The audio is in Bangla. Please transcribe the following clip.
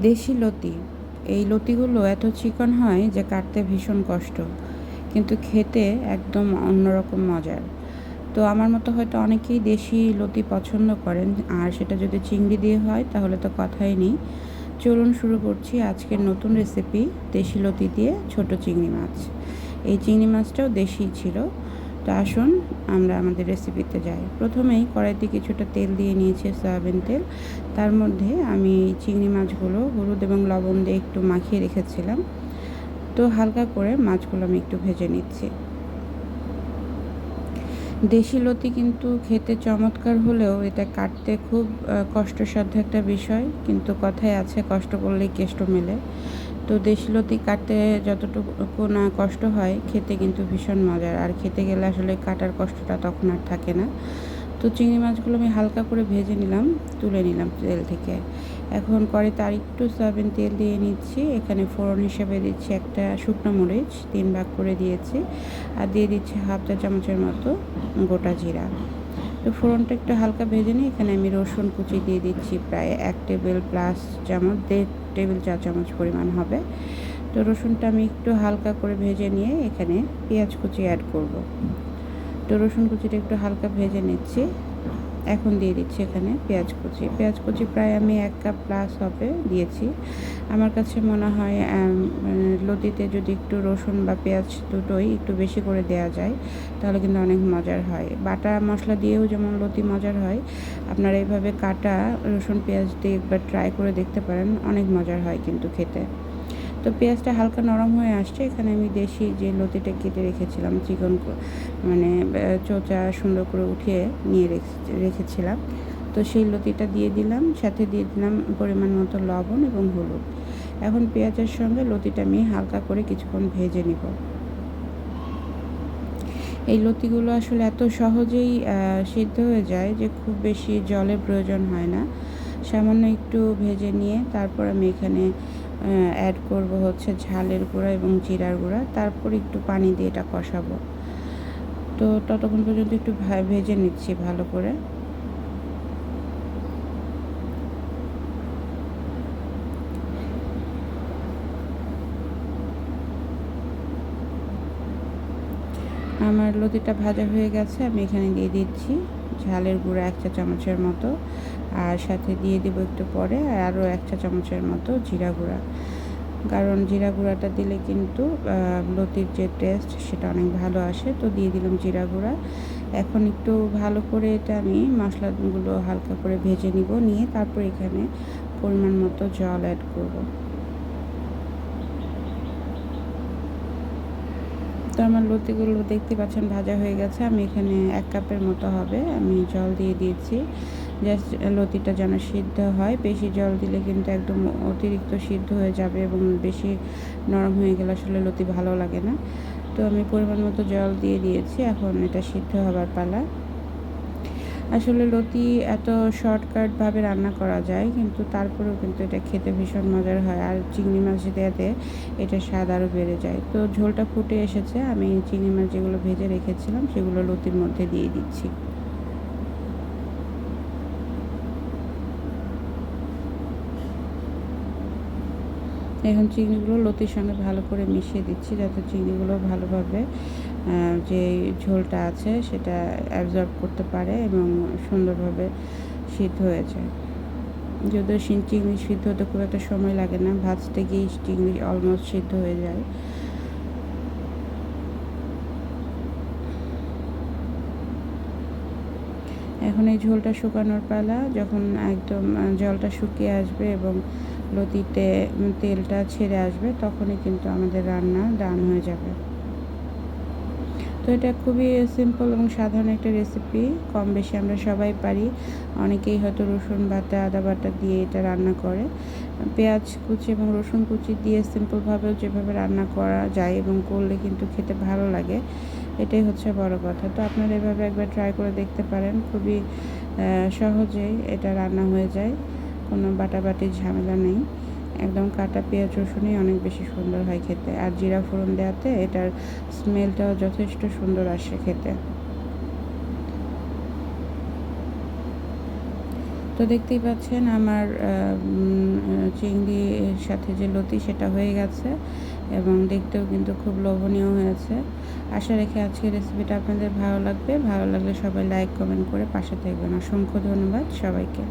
দেশি লতি। এই লতিগুলো এত চিকন হয় যে কাটতে ভীষণ কষ্ট, কিন্তু খেতে একদম অন্যরকম মজার। তো আমার মতো হয়তো অনেকেই দেশি লতি পছন্দ করেন, আর সেটা যদি চিংড়ি দিয়ে হয় তাহলে তো কথাই নেই। চলুন শুরু করছি আজকের নতুন রেসিপি দেশি লতি দিয়ে ছোট চিংড়ি মাছ। এই চিংড়ি মাছটাও দেশি ছিল। তো আসুন, আমরা আমাদের রেসিপিতে যাই। প্রথমেই কড়াইতে কিছুটা তেল দিয়ে নিয়েছি সয়াবিন তেল। তার মধ্যে আমি চিংড়ি মাছগুলো, হলুদ এবং লবণ দিয়ে একটু মাখিয়ে রেখেছিলাম। তো হালকা করে মাছগুলো আমি একটু ভেজে নিচ্ছি। দেশি লতি কিন্তু খেতে চমৎকার হলেও এটা কাটতে খুব কষ্টসাধ্য একটা বিষয়। কিন্তু কথায় আছে, কষ্ট করলেই কেষ্ট মেলে। তো দেশি লতি কাটতে যতটুকু না কষ্ট হয়, খেতে কিন্তু ভীষণ মজার। আর খেতে গেলে আসলে কাটার কষ্টটা তখন আর থাকে না। তো চিংড়ি মাছগুলো আমি হালকা করে ভেজে নিলাম, তুলে নিলাম তেল থেকে। এখন কড়াইতে আর একটু সয়াবিন তেল দিয়ে নিচ্ছি। এখানে ফোড়ন হিসেবে দিচ্ছি একটা শুকনো মরিচ, তিন ভাগ করে দিয়েছি। আর দিয়ে দিচ্ছি হাফ চা চামচের মতো গোটা জিরা। তো ফোড়নটা একটু হালকা ভেজে নিই এখানে আমি রসুন কুচি দিয়ে দিচ্ছি প্রায় এক টেবিল প্লাস চামচ, দেড় টেবিল চা চামচ পরিমাণ হবে। তো রসুনটা আমি একটু হালকা করে ভেজে নিয়ে এখানে পেঁয়াজ কুচি অ্যাড করব। তো রসুন কুচিটা একটু হালকা ভেজে নিচ্ছি। এখন দিয়ে দিচ্ছি এখানে পেঁয়াজ কুচি। পেঁয়াজ কুচি প্রায় আমি এক কাপ প্লাস হবে দিয়েছি। আমার কাছে মনে হয় লতিতে যদি একটু রসুন বা পেঁয়াজ দুটোই একটু বেশি করে দেওয়া যায়, তাহলে কিন্তু অনেক মজার হয়। বাটা মশলা দিয়েও যেমন লতি মজার হয়, আপনারা এইভাবে কাটা রসুন, পেঁয়াজ দিয়ে একবার ট্রাই করে দেখতে পারেন, অনেক মজার হয় কিন্তু খেতে। তো পেঁয়াজটা হালকা নরম হয়ে আসছে। এখানে আমি দেশি যে লতিটা কেটে রেখেছিলাম, চিকন মানে চোচা সুন্দর করে উঠিয়ে নিয়ে রেখেছিলাম। তো সেই লতিটা দিয়ে দিলাম, সাথে দিয়ে দিলাম পরিমাণ মতো লবণ এবং হলুদ। এখন পেঁয়াজের সঙ্গে লতিটা আমি হালকা করে কিছুক্ষণ ভেজে নিব। এই লতিগুলো আসলে এত সহজেই সিদ্ধ হয়ে যায় যে খুব বেশি জলের প্রয়োজন হয় না। সামান্য একটু ভেজে নিয়ে তারপর আমি এখানে অ্যাড করব হচ্ছে ঝালের গুঁড়া এবং জিরার গুঁড়া। তারপর একটু পানি দিয়ে এটা কষাবো। তো ততক্ষণ পর্যন্ত একটু ভেজে নিচ্ছি ভালো করে। আমার লতিটা ভাজা হয়ে গেছে, আমি এখানে দিয়ে দিচ্ছি ঝালের গুঁড়া এক চা চামচের মতো। আর সাথে দিয়ে দেবো একটু পরে আরও এক চা চামচের মতো জিরা গুঁড়া। কারণ জিরা গুঁড়াটা দিলে কিন্তু লতির যে টেস্ট সেটা অনেক ভালো আসে। তো দিয়ে দিলাম জিরা গুঁড়া। এখন একটু ভালো করে এটা আমি মশলাগুলো হালকা করে ভেজে নিব, নিয়ে তারপর এখানে পরিমাণ মতো জল অ্যাড করব। তো আমার লতিগুলো দেখতে পাচ্ছেন ভাজা হয়ে গেছে। আমি এখানে এক কাপের মতো হবে। আমি জল দিয়ে দিয়েছি। জাস্ট লতিটা যেন সিদ্ধ হয়। বেশি জল দিলে কিন্তু একদম অতিরিক্ত সিদ্ধ হয়ে যাবে এবং বেশি নরম হয়ে গেলে আসলে লতি ভালো লাগে না। তো আমি পরিমাণ মতো জল দিয়ে দিয়েছি, এখন এটা সিদ্ধ হবার পালা। আসলে লতি এত শর্টকাটভাবে রান্না করা যায়, কিন্তু তারপরেও কিন্তু এটা খেতে ভীষণ মজার হয়। আর চিংড়ি মাছ দেওয়াতে এটা স্বাদ আরও বেড়ে যায়। তো ঝোলটা ফুটে এসেছে, আমি চিংড়ি মাছ যেগুলো ভেজে রেখেছিলাম, সেগুলো লতির মধ্যে দিয়ে দিচ্ছি। এখন চিংড়িগুলো লতির সঙ্গে ভালো করে মিশিয়ে দিচ্ছি যাতে চিংড়িগুলো ভালোভাবে যে ঝোলটা আছে সেটা অ্যাবজর্ব করতে পারে এবং সুন্দরভাবে সিদ্ধ হয়ে যায়। যদিও চিংড়ি সিদ্ধ হতে খুব একটা সময় লাগে না, ভাজতে গিয়ে চিংড়ি অলমোস্ট সিদ্ধ হয়ে যায়। এখন এই ঝোলটা শুকানোর পালা, যখন একদম জলটা শুকিয়ে আসবে এবং লতিতে তেলটা ছেড়ে আসবে, তখনই কিন্তু আমাদের রান্না ডান হয়ে যাবে। তো এটা খুবই সিম্পল এবং সাধারণ একটা রেসিপি কম বেশি আমরা সবাই পারি। অনেকেই হয়তো রসুন বাটা, আদা বাটা দিয়ে এটা রান্না করে। পেঁয়াজ কুচি এবং রসুন কুচি দিয়ে সিম্পলভাবেও যেভাবে রান্না করা যায় এবং করলে কিন্তু খেতে ভালো লাগে, এটাই হচ্ছে বড় কথা। তো আপনারা এভাবে একবার ট্রাই করে দেখতে পারেন। খুবই সহজেই এটা রান্না হয়ে যায়। কোনো বাটাবাটির ঝামেলা নেই। একদম কাটা পেঁয়াজ রসুনই অনেক বেশি সুন্দর হয় খেতে। আর জিরা ফোড়ন দেওয়াতে এটার স্মেলটাও যথেষ্ট সুন্দর আসে খেতে। তো দেখতেই পাচ্ছেন আমার চিংড়ির সাথে যে লতি সেটা হয়ে গেছে এবং দেখতেও কিন্তু খুব লোভনীয় হয়েছে। আশা রেখে আজকের রেসিপিটা আপনাদের ভালো লাগবে। ভালো লাগলে সবাই লাইক, কমেন্ট করে পাশে থাকবেন। অসংখ্য ধন্যবাদ সবাইকে।